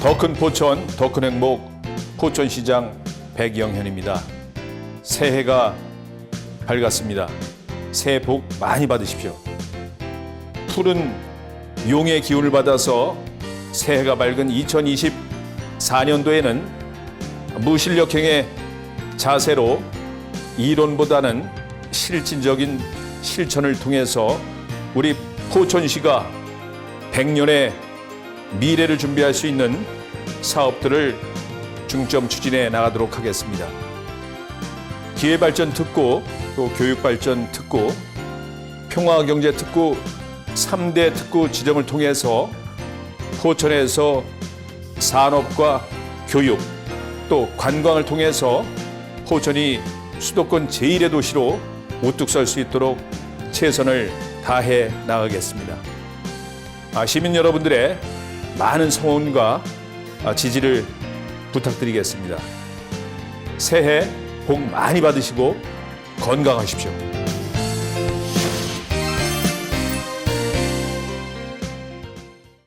더 큰 포천, 더 큰 행복, 포천시장 백영현입니다. 새해가 밝았습니다. 새해 복 많이 받으십시오. 푸른 용의 기운을 받아서 새해가 밝은 2024년도에는 무실력형의 자세로 이론보다는 실질적인 실천을 통해서 우리 포천시가 100년의 미래를 준비할 수 있는 사업들을 중점 추진해 나가도록 하겠습니다. 기회발전 특구, 또 교육발전 특구, 평화경제 특구 3대 특구 지정을 통해서 포천에서 산업과 교육 또 관광을 통해서 포천이 수도권 제1의 도시로 우뚝 설 수 있도록 최선을 다해 나가겠습니다. 아, 시민 여러분들의 많은 성원과 아, 지지를 부탁드리겠습니다. 새해 복 많이 받으시고 건강하십시오.